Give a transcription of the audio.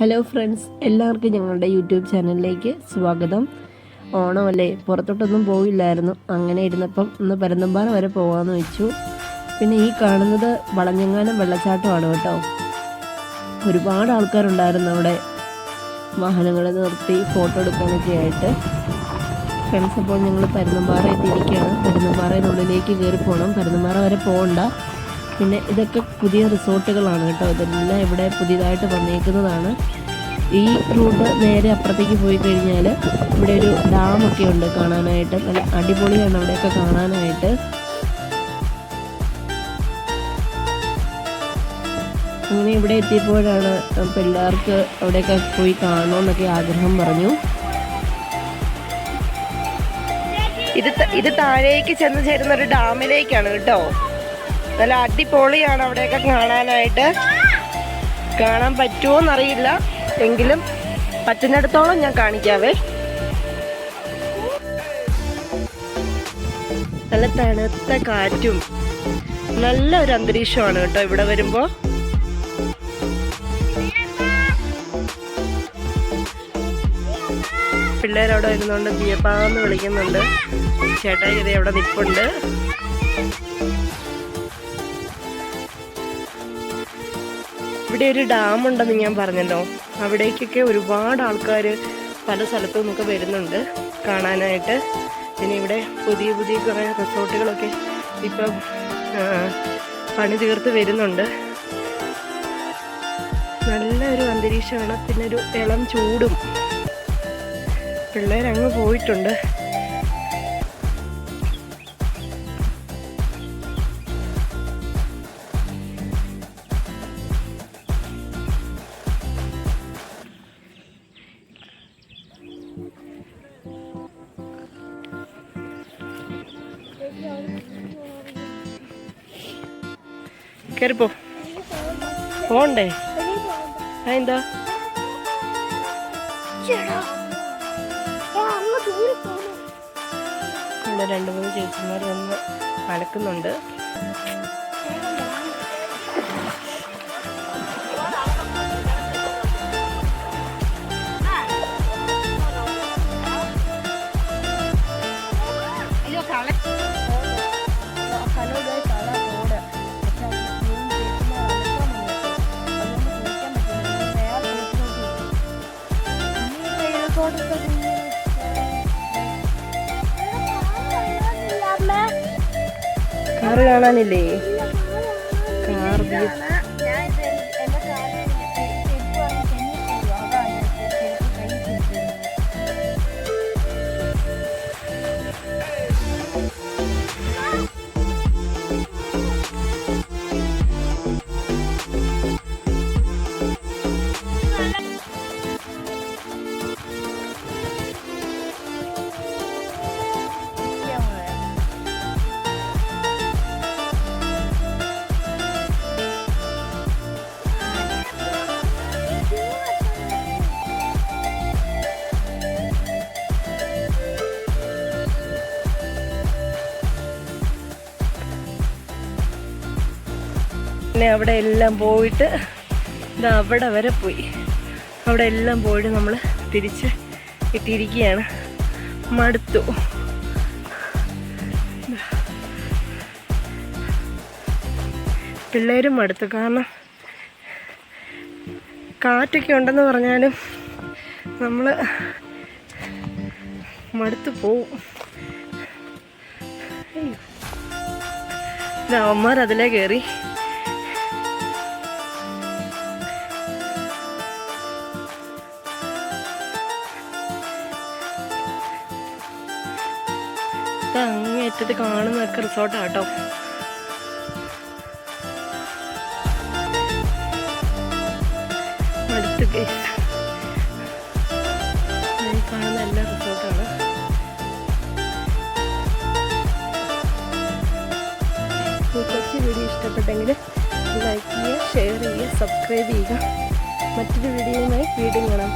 Hello friends എല്ലാവർക്കും ഞങ്ങളുടെ YouTube ചാനലിലേക്ക് സ്വാഗതം. ഓണമല്ലേ പുറത്തോട്ടൊന്നും പോയില്ലായിരുന്നു അങ്ങനെ ഇരുന്നപ്പം ഒന്ന് പരന്തമ്പാറ വരെ പോകാമെന്ന് വെച്ചു. പിന്നെ ഈ കാണുന്നത് വളഞ്ഞങ്ങാനം വെള്ളച്ചാട്ടമാണ് കേട്ടോ. ഒരുപാട് ആൾക്കാരുണ്ടായിരുന്നു അവിടെ. വാഹനങ്ങൾ നിർത്തി ഫോട്ടോ എടുക്കാനൊക്കെ ആയിട്ട്. ഫ്രണ്ട്സ് അപ്പോൾ ഞങ്ങൾ പരുന്നമ്പാറ എത്തിയിരിക്കുകയാണ്. പരുന്നമ്പാറയിനുള്ളിലേക്ക് കയറി പോകണം പരുന്നമ്പാറ വരെ പോകണ്ട പിന്നെ ഇതൊക്കെ പുതിയ റിസോർട്ടുകളാണ് കേട്ടോ. ഇതെല്ലാം ഇവിടെ പുതിയതായിട്ട് വന്നേക്കുന്നതാണ്. ഈ റൂട്ട് നേരെ അപ്പുറത്തേക്ക് പോയി കഴിഞ്ഞാൽ ഇവിടെ ഒരു ഡാമൊക്കെ ഉണ്ട് കാണാനായിട്ട്. നല്ല അടിപൊളിയാണ് അവിടെയൊക്കെ കാണാനായിട്ട്. അങ്ങനെ ഇവിടെ എത്തിയപ്പോഴാണ് പിള്ളേർക്ക് അവിടെയൊക്കെ പോയി കാണണമെന്നൊക്കെ ആഗ്രഹം പറഞ്ഞു. ഇത് ഇത് താഴേക്ക് ചെന്ന് ചേരുന്ന ഒരു ഡാമിലേക്കാണ് കേട്ടോ. നല്ല അടിപൊളിയാണ് അവിടെയൊക്കെ കാണാനായിട്ട്. കാണാൻ പറ്റുമോ എന്നറിയില്ല എങ്കിലും പറ്റുന്നിടത്തോളം ഞാൻ കാണിക്കാവേ. നല്ല തണുത്ത കാറ്റും നല്ല ഒരു അന്തരീക്ഷമാണ് കേട്ടോ ഇവിടെ വരുമ്പോ. പിള്ളേരവിടെ വരുന്നുണ്ട് ബിയപ്പാന്ന് വിളിക്കുന്നുണ്ട്. ചേട്ടായി ഇത് അവിടെ നിപ്പുണ്ട്? ഇവിടെ ഒരു ഡാം ഉണ്ടെന്ന് ഞാൻ പറഞ്ഞല്ലോ. അവിടേക്കൊക്കെ ഒരുപാട് ആൾക്കാർ പല സ്ഥലത്തു നിന്നൊക്കെ വരുന്നുണ്ട് കാണാനായിട്ട്. പിന്നെ ഇവിടെ പുതിയ പുതിയ കുറേ റിസോർട്ടുകളൊക്കെ ഇപ്പം പണി തീർത്ത് വരുന്നുണ്ട്. നല്ലൊരു അന്തരീക്ഷമാണ്. പിന്നെ ഒരു ഇളം ചൂടും. പിള്ളേരങ്ങ് പോയിട്ടുണ്ട്. കയറിപ്പോ പോണ്ടേ? അതെന്താ? ഇവിടെ രണ്ട് മൂന്ന് ചേച്ചിമാർ വന്ന് അലക്കുന്നുണ്ട്. കാറ് കാണാനില്ലേ? കാർ പിന്നെ അവിടെ എല്ലാം പോയിട്ട് ഇത് അവിടെ വരെ പോയി. അവിടെ എല്ലാം പോയിട്ട് നമ്മൾ തിരിച്ച് ഇട്ടിരിക്കുകയാണ് മടുത്തു പിള്ളേരും മടുത്തു കാരണം കാറ്റൊക്കെ ഉണ്ടെന്ന് പറഞ്ഞാലും നമ്മൾ മടുത്തു പോവും. അവന്മാർ അതിലേ കയറി ഇത് അങ്ങേറ്റത്ത് കാണുന്നതൊക്കെ റിസോർട്ടാട്ടോ. അടുത്ത് കാണുന്ന എല്ലാ റിസോർട്ടാണ്. ഈ കൊച്ചു വീഡിയോ ഇഷ്ടപ്പെട്ടെങ്കിൽ ലൈക്ക് ചെയ്യുക ഷെയർ ചെയ്യുക സബ്സ്ക്രൈബ് ചെയ്യുക. മറ്റൊരു വീഡിയോയുമായി വീണ്ടും കാണാം.